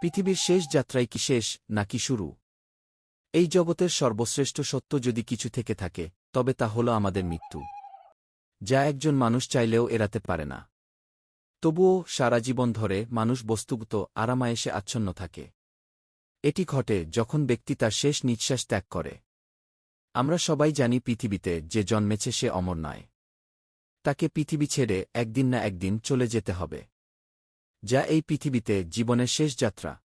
পৃথিবীর শেষ যাত্রাই কি শেষ, নাকি শুরু? এই জগতের সর্বশ্রেষ্ঠ সত্য যদি কিছু থেকে থাকে, তবে তা হল আমাদের মৃত্যু। যা একজন মানুষ চাইলেও এড়াতে পারে না। তবুও সারা জীবন ধরে মানুষ বস্তুগত আরামায়েসে আচ্ছন্ন থাকে। এটি ঘটে যখন ব্যক্তি তার শেষ নিঃশ্বাস ত্যাগ করে। আমরা সবাই জানি পৃথিবীতে যে জন্মেছে সে অমর নয়। তাকে পৃথিবী ছেড়ে একদিন না একদিন চলে যেতে হবে। যা এই পৃথিবীতে জীবনের শেষ যাত্রা।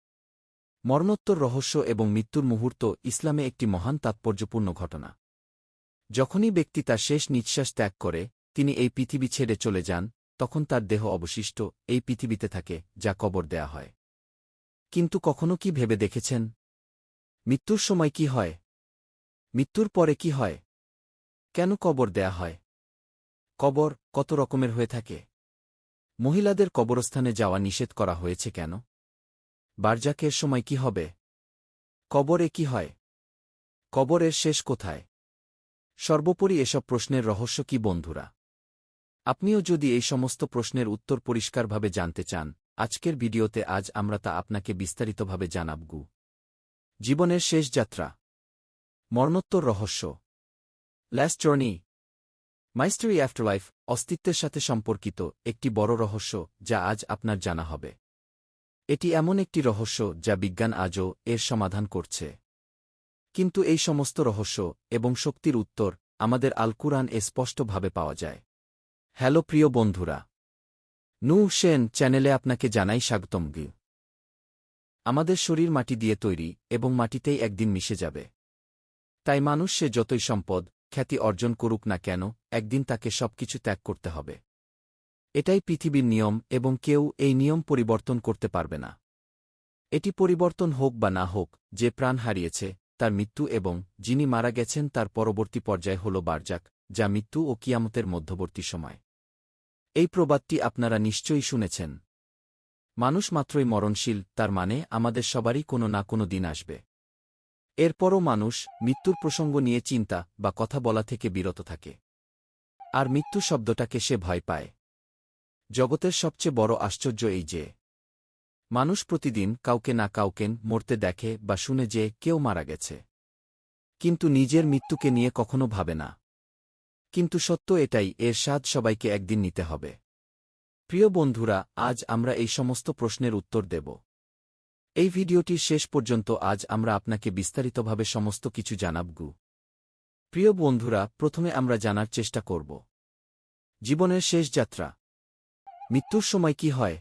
মরণোত্তর রহস্য এবং মৃত্যুর মুহূর্ত ইসলামে একটি মহান তাৎপর্যপূর্ণ ঘটনা। যখনই ব্যক্তি তার শেষ নিঃশ্বাস ত্যাগ করে তিনি এই পৃথিবী ছেড়ে চলে যান, তখন তার দেহ অবশিষ্ট এই পৃথিবীতে থাকে, যা কবর দেয়া হয়। কিন্তু কখনো কি ভেবে দেখেছেন? মৃত্যুর সময় কি হয়? মৃত্যুর পরে কি হয়? কেন কবর দেয়া হয়? কবর কত রকমের হয়ে থাকে? মহিলাদের কবরস্থানে যাওয়া নিষেধ করা হয়েছে কেন? বারজাকের সময় কি হবে? কবরে কি হয়? কবরের শেষ কোথায়? সর্বোপরি এসব প্রশ্নের রহস্য কি বন্ধুরা? আপনিও যদি এই সমস্ত প্রশ্নের উত্তর পরিষ্কারভাবে জানতে চান, আজকের ভিডিওতে আজ আমরা তা আপনাকে বিস্তারিতভাবে জানাবগু। জীবনের শেষ যাত্রা। মরণোত্তর রহস্য। ল্যাস্ট জার্নি মাইস্টারি আফটারলাইফ অস্তিত্বের সাথে সম্পর্কিত একটি বড় রহস্য যা আজ আপনার জানা হবে। এটি এমন একটি রহস্য যা বিজ্ঞান আজও এর সমাধান করছে। কিন্তু এই সমস্ত রহস্য এবং শক্তির উত্তর আমাদের আল কুরআন এ স্পষ্টভাবে পাওয়া যায়। হ্যালো প্রিয় বন্ধুরা, নু সেন চ্যানেলে আপনাকে জানাই স্বাগতম গি। আমাদের শরীর মাটি দিয়ে তৈরি এবং মাটিতেই একদিন মিশে যাবে। তাই মানুষ সে যতই সম্পদ খ্যাতি অর্জন করুক না কেন, একদিন তাকে সবকিছু ত্যাগ করতে হবে। এটাই পৃথিবীর নিয়ম এবং কেউ এই নিয়ম পরিবর্তন করতে পারবে না। এটি পরিবর্তন হোক বা না হোক, যে প্রাণ হারিয়েছে, তার মৃত্যু এবং যিনি মারা গেছেন তার পরবর্তী পর্যায় হল বারজাক, যা মৃত্যু ও কিয়ামতের মধ্যবর্তী সময়। এই প্রবাদটি আপনারা নিশ্চয়ই শুনেছেন। মানুষ মাত্রই মরণশীল, তার মানে আমাদের সবারই কোনো না কোনো দিন আসবে। এরপরও মানুষ মৃত্যুর প্রসঙ্গ নিয়ে চিন্তা বা কথা বলা থেকে বিরত থাকে। আর মৃত্যু শব্দটাকে সে ভয় পায়। জগতের সবচেয়ে বড় আশ্চর্য এই যে, মানুষ প্রতিদিন কাউকে না কাউকে মরতে দেখে বা শুনে যে কেউ মারা গেছে। কিন্তু নিজের মৃত্যুকে নিয়ে কখনো ভাবে না। কিন্তু সত্য এটাই, এর স্বাদ সবাইকে একদিন নিতে হবে। প্রিয় বন্ধুরা, আজ আমরা এই সমস্ত প্রশ্নের উত্তর দেব। এই ভিডিওটির শেষ পর্যন্ত আজ আমরা আপনাকে বিস্তারিতভাবে সমস্ত কিছু জানাবগু প্রিয় বন্ধুরা, প্রথমে আমরা জানার চেষ্টা করব। জীবনের শেষ যাত্রা। মৃত্যুর সময় কি হয়?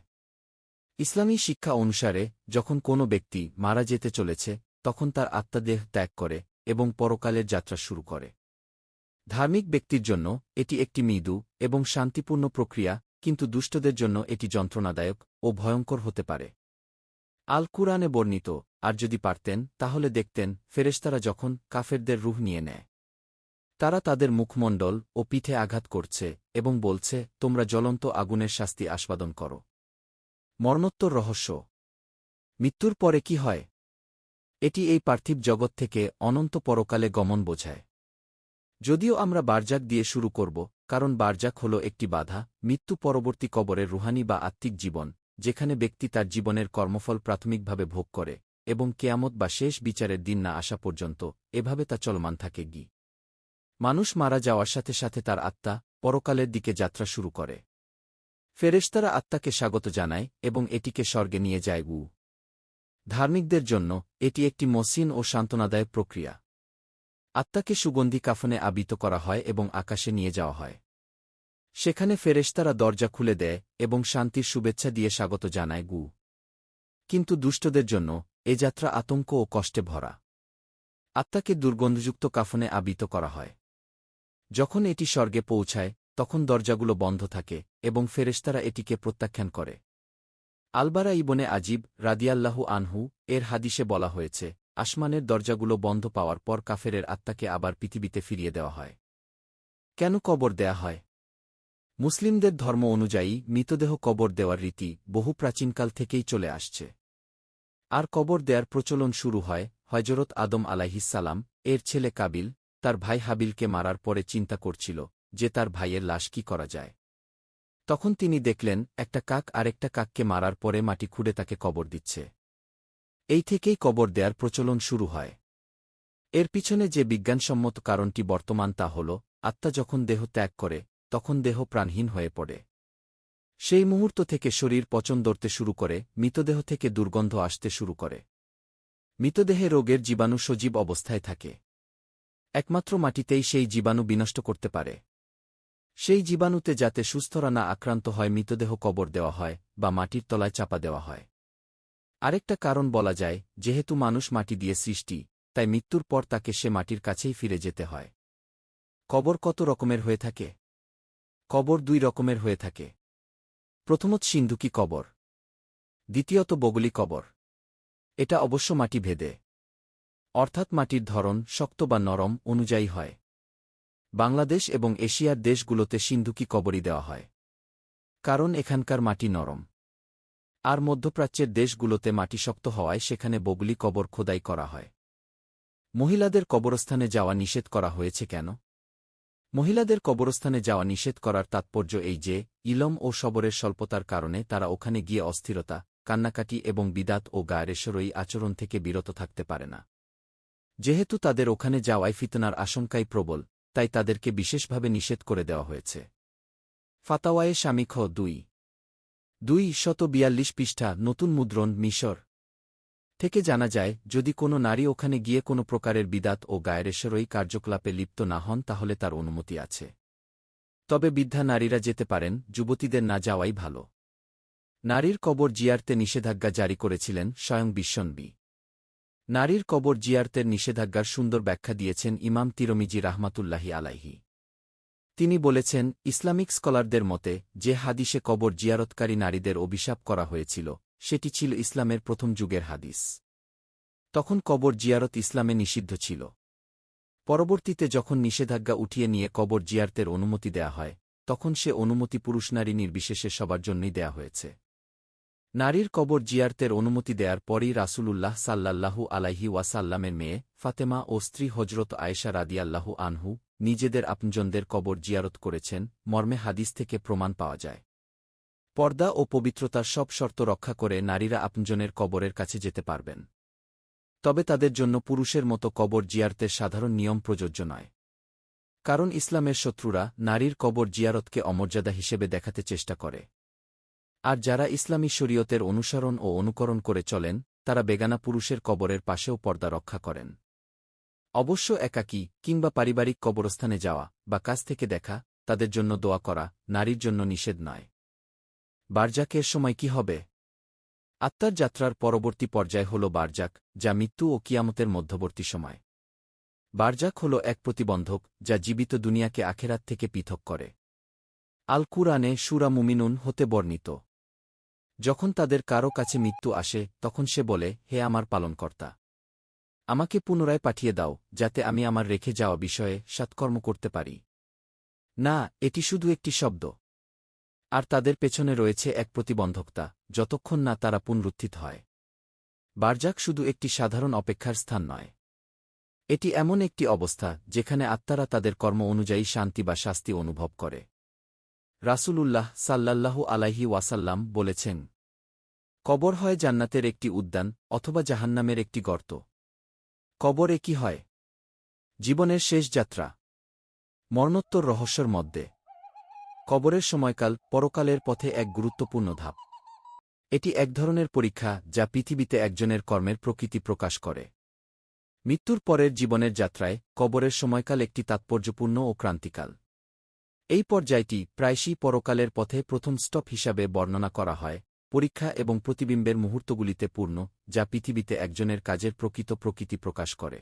ইসলামী শিক্ষা অনুসারে, যখন কোনো ব্যক্তি মারা যেতে চলেছে, তখন তার আত্মাদেহ ত্যাগ করে এবং পরকালের যাত্রা শুরু করে। ধার্মিক ব্যক্তির জন্য এটি একটি মৃদু এবং শান্তিপূর্ণ প্রক্রিয়া, কিন্তু দুষ্টদের জন্য এটি যন্ত্রণাদায়ক ও ভয়ঙ্কর হতে পারে। আল কুরআনে বর্ণিত, আর যদি পারতেন, তাহলে দেখতেন, ফেরেশতারা যখন কাফেরদের রুহ নিয়ে নেয়। তারা তাদের মুখমণ্ডল ও পিঠে আঘাত করছে এবং বলছে, তোমরা জ্বলন্ত আগুনের শাস্তি আস্বাদন করো। মরণোত্তর রহস্য। মৃত্যুর পরে কি হয়? এটি এই পার্থিব জগৎ থেকে অনন্ত পরকালে গমন বোঝায়। যদিও আমরা বারজাক দিয়ে শুরু করব, কারণ বারজাক হল একটি বাধা, মৃত্যু পরবর্তী কবরের রুহানি বা আত্মিক জীবন যেখানে ব্যক্তি তার জীবনের কর্মফল প্রাথমিকভাবে ভোগ করে এবং কেয়ামত বা শেষ বিচারের দিন না আসা পর্যন্ত এভাবে তা চলমান থাকে গি। মানুষ মারা যাওয়ার সাথে সাথে তার আত্মা পরকালের দিকে যাত্রা শুরু করে। ফেরেশতারা আত্মাকে স্বাগত জানায় এবং এটিকে স্বর্গে নিয়ে যায় উ ধার্মিকদের জন্য এটি একটি মসৃণ ও সান্ত্বনাদায়ক প্রক্রিয়া। আত্মাকে সুগন্ধি কাফনে আবিত করা হয় এবং আকাশে নিয়ে যাওয়া হয়। সেখানে ফেরেশতারা দরজা খুলে দেয় এবং শান্তির শুভেচ্ছা দিয়ে স্বাগত জানায় গু। কিন্তু দুষ্টদের জন্য এ যাত্রা আতঙ্ক ও কষ্টে ভরা। আত্মাকে দুর্গন্ধযুক্ত কাফনে আবিত করা হয়। যখন এটি স্বর্গে পৌঁছায়, তখন দরজাগুলো বন্ধ থাকে এবং ফেরেশতারা এটিকে প্রত্যাখ্যান করে। আলবারা ইবনে আজিব রাদিয়াল্লাহু আনহু এর হাদিসে বলা হয়েছে, আসমানের দরজাগুলো বন্ধ পাওয়ার পর কাফেরের আত্মাকে আবার পৃথিবীতে ফিরিয়ে দেওয়া হয়। কেন কবর দেয়া হয়? মুসলিমদের ধর্ম অনুযায়ী মৃতদেহ কবর দেওয়ার রীতি বহু প্রাচীনকাল থেকেই চলে আসছে। আর কবর দেয়ার প্রচলন শুরু হয় হজরত আদম আলাইহিসালাম এর ছেলে কাবিল, তার ভাই হাবিলকে মারার পরে চিন্তা করছিল যে তার ভাইয়ের লাশ কি করা যায়। তখন তিনি দেখলেন, একটা কাক আরেকটা কাককে মারার পরে মাটি খুঁড়ে তাকে কবর দিচ্ছে। এই থেকেই কবর দেয়ার প্রচলন শুরু হয়। এর পিছনে যে বিজ্ঞানসম্মত কারণটি বর্তমান তা হল, আত্মা যখন দেহ ত্যাগ করে তখন দেহ প্রাণহীন হয়ে পড়ে। সেই মুহূর্ত থেকে শরীর পচন ধরতে শুরু করে, মৃতদেহ থেকে দুর্গন্ধ আসতে শুরু করে। মৃতদেহে রোগের জীবাণু সজীব অবস্থায় থাকে। একমাত্র মাটিতেই সেই জীবাণু বিনষ্ট করতে পারে। সেই জীবাণুতে যাতে সুস্থরা না আক্রান্ত হয়, মৃতদেহ কবর দেওয়া হয় বা মাটির তলায় চাপা দেওয়া হয়। আরেকটা কারণ বলা যায়, যেহেতু মানুষ মাটি দিয়ে সৃষ্টি, তাই মৃত্যুর পর তাকে সে মাটির কাছেই ফিরে যেতে হয়। কবর কত রকমের হয়ে থাকে? কবর দুই রকমের হয়ে থাকে। প্রথমত সিন্ধুকি কবর, দ্বিতীয়ত বগলি কবর। এটা অবশ্য মাটি ভেদে, অর্থাৎ মাটির ধরন শক্ত বা নরম অনুযায়ী হয়। বাংলাদেশ এবং এশিয়ার দেশগুলোতে সিন্ধুকি কবরই দেওয়া হয়, কারণ এখানকার মাটি নরম। আর মধ্যপ্রাচ্যের দেশগুলোতে মাটি শক্ত হওয়ায় সেখানে বগলি কবর খোদাই করা হয়। মহিলাদের কবরস্থানে যাওয়া নিষেধ করা হয়েছে কেন? মহিলাদের কবরস্থানে যাওয়া নিষেধ করার তাৎপর্য এই যে, ইলম ও সবরের স্বল্পতার কারণে তারা ওখানে গিয়ে অস্থিরতা, কান্নাকাটি এবং বিদাত ও গায়েরেশ্বরই আচরণ থেকে বিরত থাকতে পারে না। যেহেতু তাদের ওখানে যাওয়ায় ফিতনার আশঙ্কাই প্রবল, তাই তাদেরকে বিশেষভাবে নিষেধ করে দেওয়া হয়েছে। ফাতাওয়ায়ে স্বামীখ দুই। দুই শত বিয়াল্লিশ পৃষ্ঠা, নতুন মুদ্রণ, মিশর। থেকে জানা যায়, যদি কোনো নারী ওখানে গিয়ে কোনো প্রকারের বিদাত ও গায়েরেশ্বরই কার্যকলাপে লিপ্ত না হন, তাহলে তার অনুমতি আছে। তবে বৃদ্ধা নারীরা যেতে পারেন, যুবতীদের না যাওয়াই ভালো। নারীর কবর জিয়ারতে নিষেধাজ্ঞা জারি করেছিলেন স্বয়ং বিশ্বনবী। নারীর কবর জিয়ারতের নিষেধাজ্ঞার সুন্দর ব্যাখ্যা দিয়েছেন ইমাম তিরমিজি রাহমাতুল্লাহি আলাইহি। তিনি বলেছেন, ইসলামিক স্কলারদের মতে, যে হাদিসে কবর জিয়ারতকারী নারীদের অভিশাপ করা হয়েছিল সেটি ছিল ইসলামের প্রথম যুগের হাদিস। তখন কবর জিয়ারত ইসলামে নিষিদ্ধ ছিল। পরবর্তীতে যখন নিষেধাজ্ঞা উঠিয়ে নিয়ে কবর জিয়ারতের অনুমতি দেয়া হয়, তখন সে অনুমতি পুরুষ নারী নির্বিশেষে সবার জন্যই দেয়া হয়েছে। নারীর কবর জিয়ারতের অনুমতি দেয়ার পরই রাসূলুল্লাহ সাল্লাল্লাহু আলাইহি ওয়াসাল্লামের মেয়ে ফাতেমা ও স্ত্রী হজরত আয়েশা রাদিয়াল্লাহু আনহু নিজেদের আপনজনদের কবর জিয়ারত করেছেন, মর্মে হাদিস থেকে প্রমাণ পাওয়া যায়। পর্দা ও পবিত্রতার সব শর্ত রক্ষা করে নারীরা আপনজনের কবরের কাছে যেতে পারবেন। তবে তাদের জন্য পুরুষের মতো কবর জিয়ারতের সাধারণ নিয়ম প্রযোজ্য নয়। কারণ ইসলামের শত্রুরা নারীর কবর জিয়ারতকে অমর্যাদা হিসেবে দেখাতে চেষ্টা করে। আর যারা ইসলামী শরীয়তের অনুসরণ ও অনুকরণ করে চলেন, তারা বেগানা পুরুষের কবরের পাশেও পর্দা রক্ষা করেন। অবশ্য একাকী কিংবা পারিবারিক কবরস্থানে যাওয়া বা কাছ থেকে দেখা, তাদের জন্য দোয়া করা নারীর জন্য নিষেধ নয়। বারজাকের সময় কি হবে? আত্মার যাত্রার পরবর্তী পর্যায় হল বারজাক, যা মৃত্যু ও কিয়ামতের মধ্যবর্তী সময়। বারজাক হল এক প্রতিবন্ধক, যা জীবিত দুনিয়াকে আখেরাত থেকে পৃথক করে। আল কুরআনে সুরা মুমিনুন হতে বর্ণিত। যখন তাদের কারও কাছে মৃত্যু আসে, তখন সে বলে, হে আমার পালনকর্তা, আমাকে পুনরায় পাঠিয়ে দাও, যাতে আমি আমার রেখে যাওয়া বিষয়ে সৎকর্ম করতে পারি। না, এটি শুধু একটি শব্দ। আর তাদের পেছনে রয়েছে এক প্রতিবন্ধকতা, যতক্ষণ না তারা পুনরুত্থিত হয়। বারজাক শুধু একটি সাধারণ অপেক্ষার স্থান নয়। এটি এমন একটি অবস্থা, যেখানে আত্মারা তাদের কর্ম অনুযায়ী শান্তি বা শাস্তি অনুভব করে। রাসূলুল্লাহ সাল্লাল্লাহু আলাইহি ওয়াসাল্লাম বলেছেন, কবর হয় জান্নাতের একটি উদ্যান অথবা জাহান্নামের একটি গর্ত। কবর কি হয়? জীবনের শেষ যাত্রা। মরণোত্তর রহস্যর মধ্যে। কবরের সময়কাল পরকালের পথে এক গুরুত্বপূর্ণ ধাপ। এটি এক ধরনের পরীক্ষা যা পৃথিবীতে একজনের কর্মের প্রকৃতি প্রকাশ করে। মৃত্যুর পরের জীবনের যাত্রায় কবরের সময়কাল একটি তাৎপর্যপূর্ণ ও ক্রান্তিকাল। এই পর্যায়টি প্রায়শই পরকালের পথে প্রথম স্টপ হিসাবে বর্ণনা করা হয়, পরীক্ষা এবং প্রতিবিম্বের মুহূর্তগুলিতে পূর্ণ, যা পৃথিবীতে একজনের কাজের প্রকৃত প্রকৃতি প্রকাশ করে।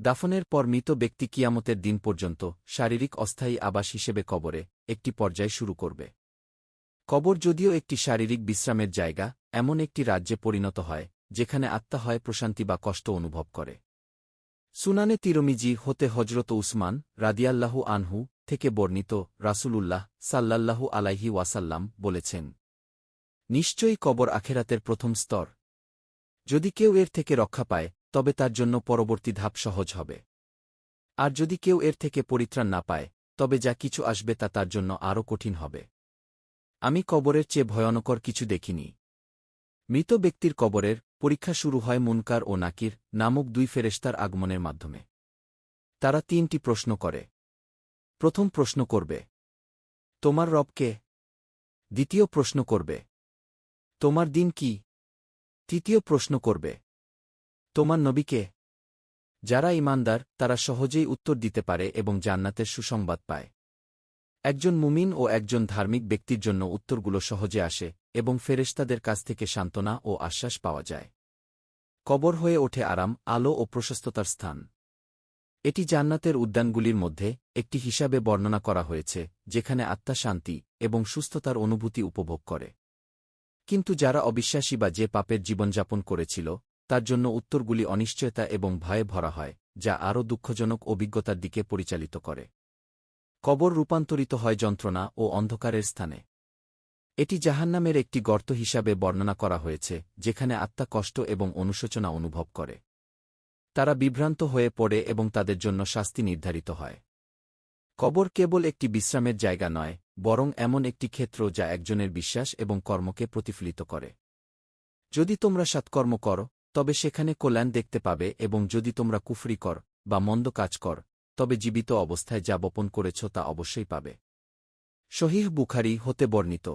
দাফনের পর মৃত ব্যক্তি কিয়ামতের দিন পর্যন্ত শারীরিক অস্থায়ী আবাস হিসেবে কবরে একটি পর্যায় শুরু করবে। কবর যদিও একটি শারীরিক বিশ্রামের জায়গা, এমন একটি রাজ্যে পরিণত হয়, যেখানে আত্মা হয় প্রশান্তি বা কষ্ট অনুভব করে। সুনানে তিরমিজি হতে হজরত উসমান রাদিয়াল্লাহু আনহু থেকে বর্ণিত রাসূলুল্লাহ সাল্লাল্লাহু আলাইহি ওয়াসাল্লাম বলেছেন, নিশ্চয়ই কবর আখেরাতের প্রথম স্তর। যদি কেউ এর থেকে রক্ষা পায় তবে তার জন্য পরবর্তী ধাপ সহজ হবে। আর যদি কেউ এর থেকে পরিত্রাণ না পায়, তবে যা কিছু আসবে তা তার জন্য আরও কঠিন হবে। আমি কবরের চেয়ে ভয়ানকর কিছু দেখিনি। মৃত ব্যক্তির কবরের পরীক্ষা শুরু হয় মুনকার ও নাকির নামক দুই ফেরেশতার আগমনের মাধ্যমে। তারা তিনটি প্রশ্ন করে। প্রথম প্রশ্ন করবে, তোমার রবকে দ্বিতীয় প্রশ্ন করবে, তোমার দিন কি? তৃতীয় প্রশ্ন করবে তোমার নবীকে যারা ইমানদার তারা সহজেই উত্তর দিতে পারে এবং জান্নাতের সুসংবাদ পায়। একজন মুমিন ও একজন ধার্মিক ব্যক্তির জন্য উত্তরগুলো সহজে আসে এবং ফেরেশতাদের কাছ থেকে সান্ত্বনা ও আশ্বাস পাওয়া যায়। কবর হয়ে ওঠে আরাম, আলো ও প্রশস্ততার স্থান। এটি জান্নাতের উদ্যানগুলির মধ্যে একটি হিসাবে বর্ণনা করা হয়েছে, যেখানে আত্মা শান্তি এবং সুস্থতার অনুভূতি উপভোগ করে। কিন্তু যারা অবিশ্বাসী বা যে পাপের জীবনযাপন করেছিল তার জন্য উত্তরগুলি অনিশ্চয়তা এবং ভয়ে ভরা হয়, যা আরও দুঃখজনক অভিজ্ঞতার দিকে পরিচালিত করে। কবর রূপান্তরিত হয় যন্ত্রণা ও অন্ধকারের স্থানে। এটি জাহান্নামের একটি গর্ত হিসাবে বর্ণনা করা হয়েছে, যেখানে আত্মা কষ্ট এবং অনুশোচনা অনুভব করে। তারা বিভ্রান্ত হয়ে পড়ে এবং তাদের জন্য শাস্তি নির্ধারিত হয়। কবর কেবল একটি বিশ্রামের জায়গা নয়, বরং এমন একটি ক্ষেত্র যা একজনের বিশ্বাস এবং কর্মকে প্রতিফলিত করে। যদি তোমরা সৎকর্ম করো তবে সেখানে কল্যাণ দেখতে পাবে এবং যদি তোমরা কুফরি কর বা মন্দ কাজ কর, তবে জীবিত অবস্থায় যা বপন করেছ তা অবশ্যই পাবে। শহীহ বুখারি হতে বর্ণিত।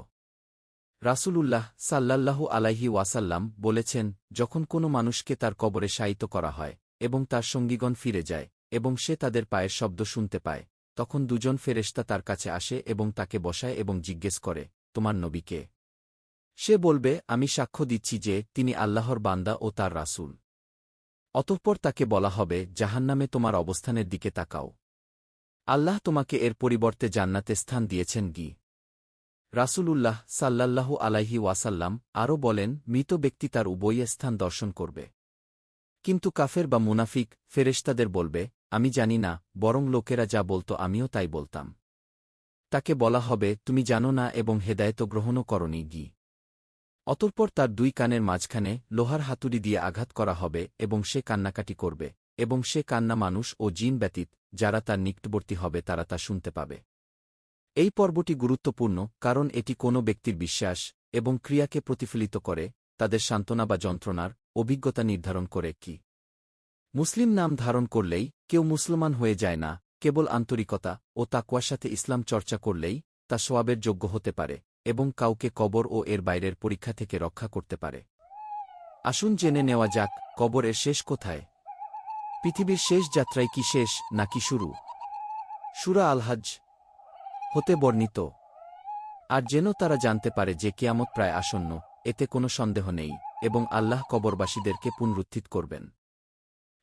রাসূলুল্লাহ সাল্লাল্লাহু আলাইহি ওয়াসাল্লাম বলেছেন, যখন কোনো মানুষকে তার কবরে শায়িত করা হয় এবং তার সঙ্গীগণ ফিরে যায় এবং সে তাদের পায়ের শব্দ শুনতে পায়, তখন দুজন ফেরেশতা তার কাছে আসে এবং তাকে বসায় এবং জিজ্ঞেস করে, তোমার নবীকে সে বলবে, আমি সাক্ষ্য দিচ্ছি যে তিনি আল্লাহর বান্দা ও তার রাসূল। অতঃপর তাকে বলা হবে, জাহান্নামে তোমার অবস্থানের দিকে তাকাও। আল্লাহ তোমাকে এর পরিবর্তে জান্নাতে স্থান দিয়েছেন গি। রাসূলুল্লাহ সাল্লাল্লাহু আলাইহি ওয়াসাল্লাম আরও বলেন, মৃত ব্যক্তি তার উভয় স্থান দর্শন করবে। কিন্তু কাফের বা মুনাফিক, ফেরেশতাদের বলবে, আমি জানি না, বরং লোকেরা যা বলতো আমিও তাই বলতাম। তাকে বলা হবে, তুমি জানো না এবং হেদায়ত গ্রহণও করনি গি। অতঃপর তার দুই কানের মাঝখানে লোহার হাতুড়ি দিয়ে আঘাত করা হবে এবং সে কান্নাকাটি করবে, এবং সে কান্না মানুষ ও জিন ব্যতীত যারা তার নিকটবর্তী হবে তারা তা শুনতে পাবে। এই পর্বটি গুরুত্বপূর্ণ কারণ এটি কোনো ব্যক্তির বিশ্বাস এবং ক্রিয়াকে প্রতিফলিত করে, তাদের সান্ত্বনা বা যন্ত্রণার অভিজ্ঞতা নির্ধারণ করে কি। মুসলিম নাম ধারণ করলেই কেউ মুসলমান হয়ে যায় না, কেবল আন্তরিকতা ও তাকুয়ার সাথে ইসলাম চর্চা করলেই তা সোয়াবের যোগ্য হতে পারে। এবং কাউকে কবর ও এর বাইরের পরীক্ষা থেকে রক্ষা করতে পারে। আসুন জেনে নেওয়া যাক, কবরের শেষ কোথায়? পৃথিবীর শেষ যাত্রায় কি শেষ, নাকি শুরু? সুরা আলহাজ হতে বর্ণিত। আর যেন তারা জানতে পারে যে কেয়ামত প্রায় আসন্ন, এতে কোনো সন্দেহ নেই, এবং আল্লাহ কবরবাসীদেরকে পুনরুত্থিত করবেন।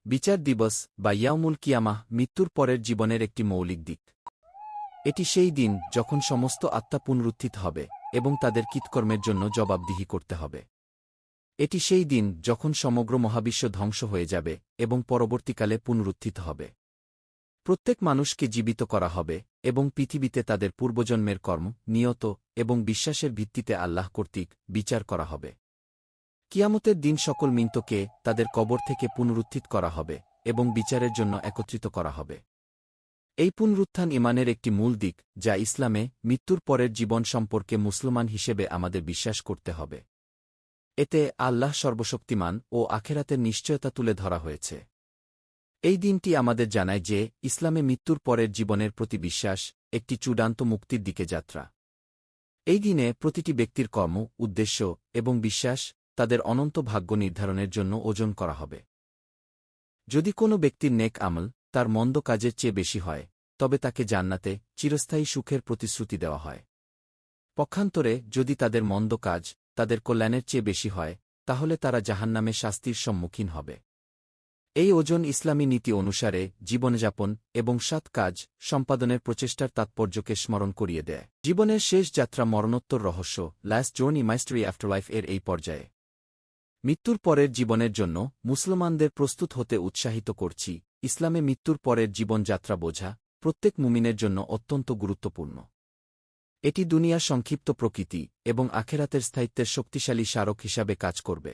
বিচার দিবস বা ইয়াউমুল কিয়ামাহ, মৃত্যুর পরের জীবনের একটি মৌলিক দিক। এটি সেই দিন যখন সমস্ত আত্মা পুনরুত্থিত হবে এবং তাদের কৃতকর্মের জন্য জবাবদিহি করতে হবে। এটি সেই দিন যখন সমগ্র মহাবিশ্ব ধ্বংস হয়ে যাবে এবং পরবর্তীকালে পুনরুত্থিত হবে। প্রত্যেক মানুষকে জীবিত করা হবে এবং পৃথিবীতে তাদের পূর্বজন্মের কর্ম, নিয়ত এবং বিশ্বাসের ভিত্তিতে আল্লাহ কর্তৃক বিচার করা হবে। কিয়ামতের দিন সকল মিন্তকে তাদের কবর থেকে পুনরুত্থিত করা হবে এবং বিচারের জন্য একত্রিত করা হবে। এই পুনরুত্থান ইমানের একটি মূল দিক, যা ইসলামে মৃত্যুর পরের জীবন সম্পর্কে মুসলমান হিসেবে আমাদের বিশ্বাস করতে হবে। এতে আল্লাহ সর্বশক্তিমান ও আখেরাতের নিশ্চয়তা তুলে ধরা হয়েছে। এই দিনটি আমাদের জানায় যে ইসলামে মৃত্যুর পরের জীবনের প্রতি বিশ্বাস একটি চূড়ান্ত মুক্তির দিকে যাত্রা। এই দিনে প্রতিটি ব্যক্তির কর্ম, উদ্দেশ্য এবং বিশ্বাস তাদের অনন্ত ভাগ্য নির্ধারণের জন্য ওজন করা হবে। যদি কোনো ব্যক্তির নেক আমল তার মন্দ কাজের চেয়ে বেশি হয়, তবে তাকে জান্নাতে চিরস্থায়ী সুখের প্রতিশ্রুতি দেওয়া হয়। পক্ষান্তরে, যদি তাদের মন্দ কাজ তাদের কল্যাণের চেয়ে বেশি হয়, তাহলে তারা জাহান্নামে শাস্তির সম্মুখীন হবে। এই ওজন ইসলামী নীতি অনুসারে জীবনযাপন এবং সৎ কাজ সম্পাদনের প্রচেষ্টার তাৎপর্যকে স্মরণ করিয়ে দেয়। জীবনের শেষ যাত্রা মরণোত্তর রহস্য লাস্ট জোর্নি মাইস্ট্রি আফটারলাইফ এর এই পর্যায়ে। মৃত্যুর পরের জীবনের জন্য মুসলমানদের প্রস্তুত হতে উৎসাহিত করছি। ইসলামে মৃত্যুর পরের জীবনযাত্রা বোঝা প্রত্যেক মুমিনের জন্য অত্যন্ত গুরুত্বপূর্ণ। এটি দুনিয়ার সংক্ষিপ্ত প্রকৃতি এবং আখেরাতের স্থায়িত্বের শক্তিশালী স্মারক হিসাবে কাজ করবে।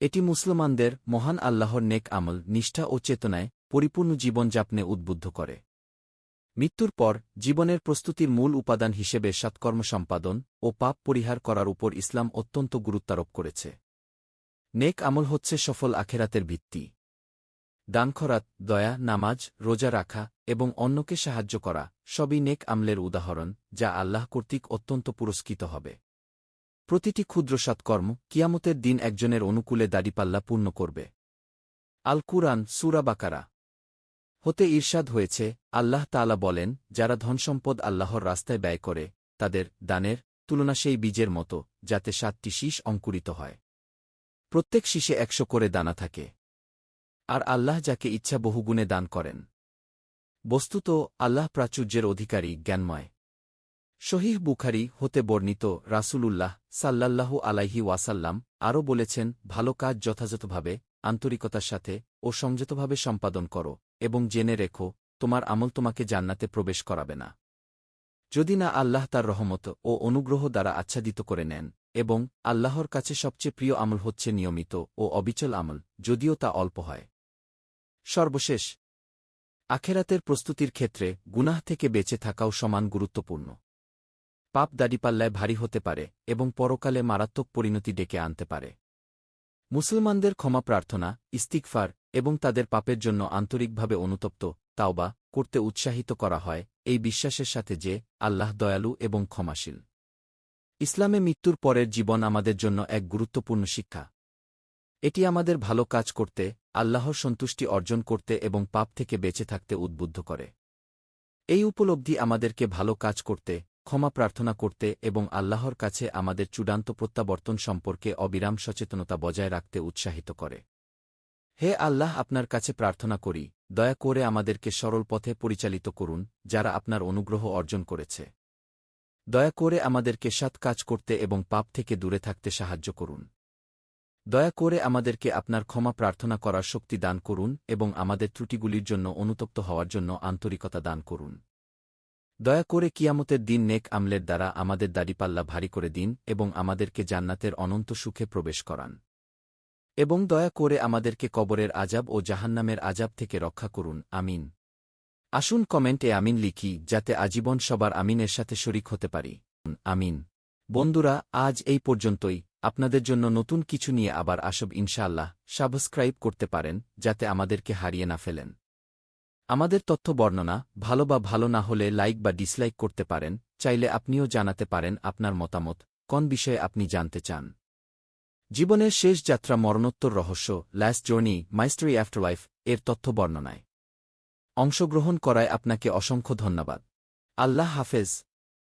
এটি মুসলমানদের মহান আল্লাহর নেক আমল, নিষ্ঠা ও চেতনায় পরিপূর্ণ জীবনযাপনে উদ্বুদ্ধ করে। মৃত্যুর পর জীবনের প্রস্তুতির মূল উপাদান হিসেবে সৎকর্ম সম্পাদন ও পাপ পরিহার করার উপর ইসলাম অত্যন্ত গুরুত্বারোপ করেছে। নেক আমল হচ্ছে সফল আখেরাতের ভিত্তি। দানখরাত, দয়া, নামাজ, রোজা রাখা এবং অন্যকে সাহায্য করা সবই নেক আমলের উদাহরণ যা আল্লাহ কর্তৃক অত্যন্ত পুরস্কৃত হবে। প্রতিটি ক্ষুদ্র সৎকর্ম কিয়ামতের দিন একজনের অনুকূলে দাড়িপাল্লা পূর্ণ করবে। আল কুরআন, সুরা বাকারা। হতে ঈর্ষাদ হয়েছে, আল্লাহ তাআলা বলেন, যারা ধনসম্পদ আল্লাহর রাস্তায় ব্যয় করে, তাদের দানের তুলনা সেই বীজের মতো, যাতে সাতটি শীষ অঙ্কুরিত হয়। প্রত্যেক শীষে একশো করে দানা থাকে। আর আল্লাহ যাকে ইচ্ছা বহুগুণে দান করেন। বস্তুত আল্লাহ প্রাচুর্যের অধিকারী জ্ঞানময়। শহীহ বুখারি হতে বর্ণিত রাসূলুল্লাহ সাল্লাল্লাহু আলাইহি ওয়াসাল্লাম আরও বলেছেন, ভালো কাজ যথাযথভাবে, আন্তরিকতার সাথে ও সংযতভাবে সম্পাদন করো এবং জেনে রেখো, তোমার আমল তোমাকে জান্নাতে প্রবেশ করাবে না। যদি না আল্লাহ তার রহমত ও অনুগ্রহ দ্বারা আচ্ছাদিত করে নেন এবং আল্লাহর কাছে সবচেয়ে প্রিয় আমল হচ্ছে নিয়মিত ও অবিচল আমল, যদিও তা অল্প হয়। সর্বশেষ, আখেরাতের প্রস্তুতির ক্ষেত্রে গুনাহ থেকে বেঁচে থাকাও সমান গুরুত্বপূর্ণ। পাপ দাড়িপাল্লায় ভারী হতে পারে এবং পরকালে মারাত্মক পরিণতি ডেকে আনতে পারে। মুসলমানদের ক্ষমা প্রার্থনা ইস্তিকফার এবং তাদের পাপের জন্য আন্তরিকভাবে অনুতপ্ত, তাওবা করতে উৎসাহিত করা হয়, এই বিশ্বাসের সাথে যে আল্লাহ দয়ালু এবং ক্ষমাশীল। ইসলামে মৃত্যুর পরের জীবন আমাদের জন্য এক গুরুত্বপূর্ণ শিক্ষা। এটি আমাদের ভালো কাজ করতে, আল্লাহর সন্তুষ্টি অর্জন করতে এবং পাপ থেকে বেঁচে থাকতে উদ্বুদ্ধ করে। এই উপলব্ধি আমাদেরকে ভালো কাজ করতে, ক্ষমা প্রার্থনা করতে এবং আল্লাহর কাছে আমাদের চূড়ান্ত প্রত্যাবর্তন সম্পর্কে অবিরাম সচেতনতা বজায় রাখতে উৎসাহিত করে। হে আল্লাহ, আপনার কাছে প্রার্থনা করি, দয়া করে আমাদেরকে সরল পথে পরিচালিত করুন, যারা আপনার অনুগ্রহ অর্জন করেছে। দয়া করে আমাদেরকে সৎ কাজ করতে এবং পাপ থেকে দূরে থাকতে সাহায্য করুন। দয়া করে আমাদেরকে আপনার ক্ষমা প্রার্থনা করার শক্তি দান করুন এবং আমাদের ত্রুটিগুলির জন্য অনুতপ্ত হওয়ার জন্য আন্তরিকতা দান করুন। দয়া করে কিয়ামতের দিন নেক আমলের দ্বারা আমাদের দাড়িপাল্লা ভারী করে দিন এবং আমাদেরকে জান্নাতের অনন্ত সুখে প্রবেশ করান। এবং দয়া করে আমাদেরকে কবরের আজাব ও জাহান্নামের আজাব থেকে রক্ষা করুন। আমিন। আসুন কমেন্টে আমিন লিখি, যাতে আজীবন সবার আমিনের সাথে শরিক হতে পারি। আমিন। বন্ধুরা, আজ এই পর্যন্তই। আপনাদের জন্য নতুন কিছু নিয়ে আবার আসব ইনশাআল্লাহ। সাবস্ক্রাইব করতে পারেন, যাতে আমাদেরকে হারিয়ে না ফেলেন। আমাদের তথ্য বর্ণনা, ভালো বা ভালো না হলে লাইক বা ডিসলাইক করতে পারেন, চাইলে আপনিও জানাতে পারেন আপনার মতামত, কোন বিষয়ে আপনি জানতে চান। জীবনের শেষ যাত্রা মরণোত্তর রহস্য লাস্ট জার্নি মাইস্ট্রি আফটারলাইফ এর তথ্য বর্ণনায়। অংশগ্রহণ করায় আপনাকে অসংখ্য ধন্যবাদ। আল্লাহ হাফেজ।